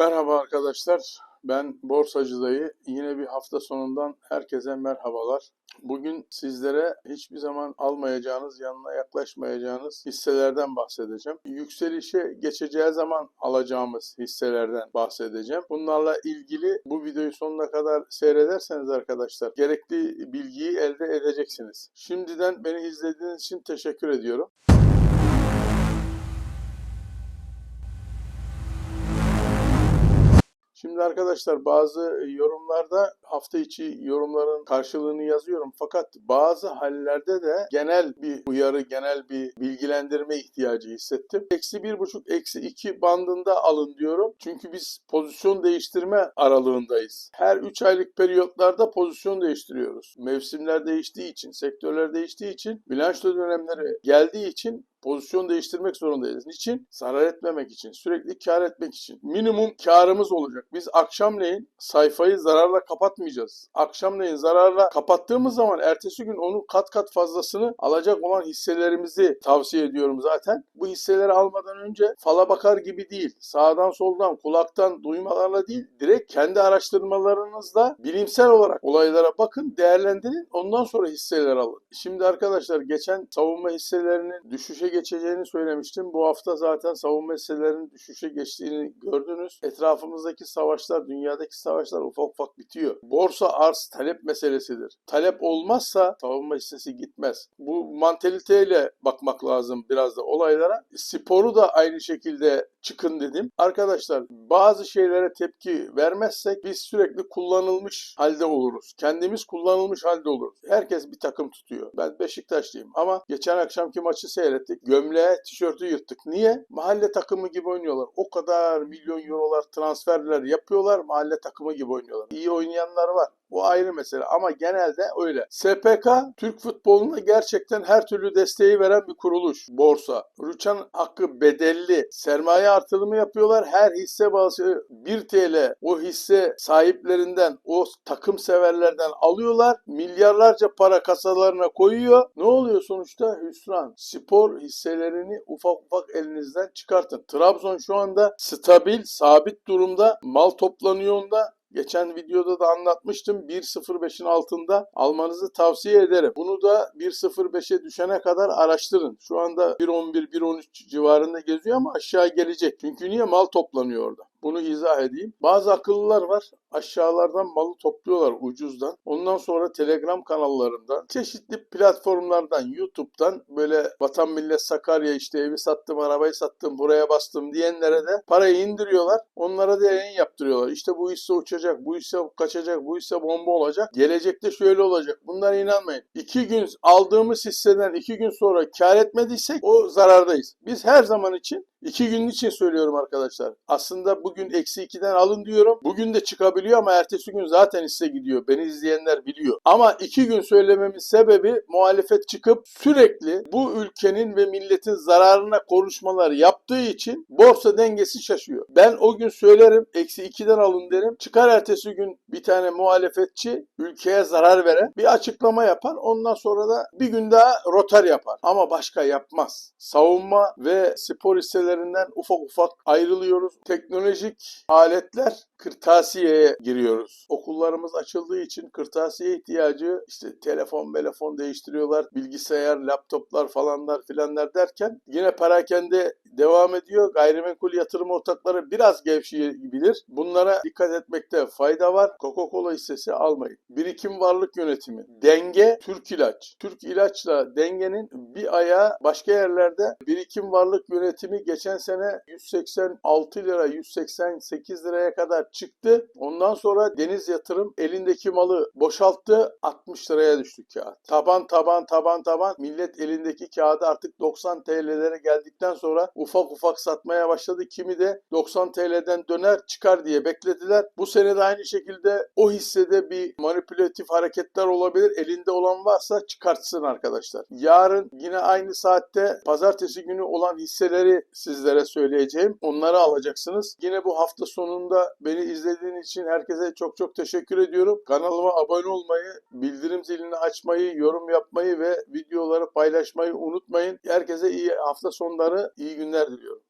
Merhaba arkadaşlar. Ben Borsacı Dayı. Yine bir hafta sonundan herkese merhabalar. Bugün sizlere hiçbir zaman almayacağınız, yanına yaklaşmayacağınız hisselerden bahsedeceğim. Yükselişe geçeceği zaman alacağımız hisselerden bahsedeceğim. Bunlarla ilgili bu videoyu sonuna kadar seyrederseniz arkadaşlar gerekli bilgiyi elde edeceksiniz. Şimdiden beni izlediğiniz için teşekkür ediyorum. Şimdi arkadaşlar bazı yorumlarda hafta içi yorumların karşılığını yazıyorum. Fakat bazı hallerde de genel bir uyarı, genel bir bilgilendirme ihtiyacı hissettim. Eksi bir buçuk, eksi iki bandında alın diyorum. Çünkü biz pozisyon değiştirme aralığındayız. Her 3 aylık periyotlarda pozisyon değiştiriyoruz. Mevsimler değiştiği için, sektörler değiştiği için, bilanço dönemleri geldiği için pozisyon değiştirmek zorundayız. Niçin? Zarar etmemek için, sürekli kar etmek için. Minimum karımız olacak. Biz akşamleyin sayfayı zararla kapatmayacağız. Akşamleyin zararla kapattığımız zaman ertesi gün onun kat kat fazlasını alacak olan hisselerimizi tavsiye ediyorum zaten. Bu hisseleri almadan önce fala bakar gibi değil. Sağdan soldan, kulaktan duymalarla değil, direkt kendi araştırmalarınızla bilimsel olarak olaylara bakın, değerlendirin. Ondan sonra hisseler alın. Şimdi arkadaşlar geçen savunma hisselerinin düşüşe geçeceğini söylemiştim. Bu hafta zaten savunma hisselerinin düşüşe geçtiğini gördünüz. Etrafımızdaki savaşlar, dünyadaki savaşlar ufak ufak bitiyor. Borsa arz talep meselesidir. Talep olmazsa savunma hissesi gitmez. Bu mantaliteyle bakmak lazım biraz da olaylara. Sporu da aynı şekilde çıkın dedim. Arkadaşlar bazı şeylere tepki vermezsek biz sürekli kullanılmış halde oluruz. Kendimiz kullanılmış halde oluruz. Herkes bir takım tutuyor. Ben Beşiktaşlıyım ama geçen akşamki maçı seyrettik. Gömleğe tişörtü yırttık. Niye? Mahalle takımı gibi oynuyorlar. O kadar milyon eurolar transferler yapıyorlar. Mahalle takımı gibi oynuyorlar. İyi oynayanlar var. Bu ayrı mesele ama genelde öyle. SPK Türk futboluna gerçekten her türlü desteği veren bir kuruluş. Borsa. Rüçhan hakkı bedelli sermaye artırımı yapıyorlar. Her hisse bazı 1 TL o hisse sahiplerinden, o takım severlerden alıyorlar. Milyarlarca para kasalarına koyuyor. Ne oluyor sonuçta? Hüsran. Spor hisselerini ufak ufak elinizden çıkartın. Trabzon şu anda stabil, sabit durumda. Mal toplanıyor onda. Geçen videoda da anlatmıştım. 1.05'in altında almanızı tavsiye ederim. Bunu da 1.05'e düşene kadar araştırın. Şu anda 1.11, 1.13 civarında geziyor ama aşağı gelecek. Çünkü niye? Mal toplanıyor orada. Bunu izah edeyim. Bazı akıllılar var. Aşağılardan malı topluyorlar ucuzdan. Ondan sonra Telegram kanallarından, çeşitli platformlardan, YouTube'dan böyle vatan millet Sakarya işte evi sattım, arabayı sattım, buraya bastım diyenlere de parayı indiriyorlar. Onlara da yayın yaptırıyorlar. İşte bu hisse uçacak, bu hisse kaçacak, bu hisse bomba olacak. Gelecekte şöyle olacak. Bunlara inanmayın. İki gün aldığımız hisseden iki gün sonra kar etmediysek o zarardayız. Biz her zaman için İki gün için söylüyorum arkadaşlar. Aslında bugün eksi 2'den alın diyorum. Bugün de çıkabiliyor ama ertesi gün zaten hisse gidiyor. Beni izleyenler biliyor. Ama iki gün söylememin sebebi muhalefet çıkıp sürekli bu ülkenin ve milletin zararına konuşmalar yaptığı için borsa dengesi şaşıyor. Ben o gün söylerim eksi 2'den alın derim. Çıkar ertesi gün bir tane muhalefetçi ülkeye zarar veren bir açıklama yapar. Ondan sonra da bir gün daha rotar yapar. Ama başka yapmaz. Savunma ve spor hisseleri ürünlerinden ufak ufak ayrılıyoruz. Teknolojik aletler kırtasiyeye giriyoruz. Okullarımız açıldığı için kırtasiye ihtiyacı işte telefon, telefon değiştiriyorlar, bilgisayar, laptoplar falanlar filanlar derken yine perakende devam ediyor. Gayrimenkul yatırım ortakları biraz gevşeyebilir. Bunlara dikkat etmekte fayda var. Coca-Cola hissesi almayın. Birikim varlık yönetimi. Denge Türk ilaç. Türk ilaçla dengenin bir ayağı başka yerlerde birikim varlık yönetimi geçen sene 186 lira 188 liraya kadar çıktı. Ondan sonra Deniz Yatırım elindeki malı boşalttı 60 liraya düştü kağıt. Taban taban taban taban millet elindeki kağıdı artık 90 TL'lere geldikten sonra ufak ufak satmaya başladı. Kimi de 90 TL'den döner çıkar diye beklediler. Bu sene de aynı şekilde o hissede bir manipülatif hareketler olabilir. Elinde olan varsa çıkartsın arkadaşlar. Yarın yine aynı saatte pazartesi günü olan hisseleri sizlere söyleyeceğim. Onları alacaksınız. Yine bu hafta sonunda beni izlediğiniz için herkese çok çok teşekkür ediyorum. Kanalıma abone olmayı, bildirim zilini açmayı, yorum yapmayı ve videoları paylaşmayı unutmayın. Herkese iyi hafta sonları, iyi günler diliyorum.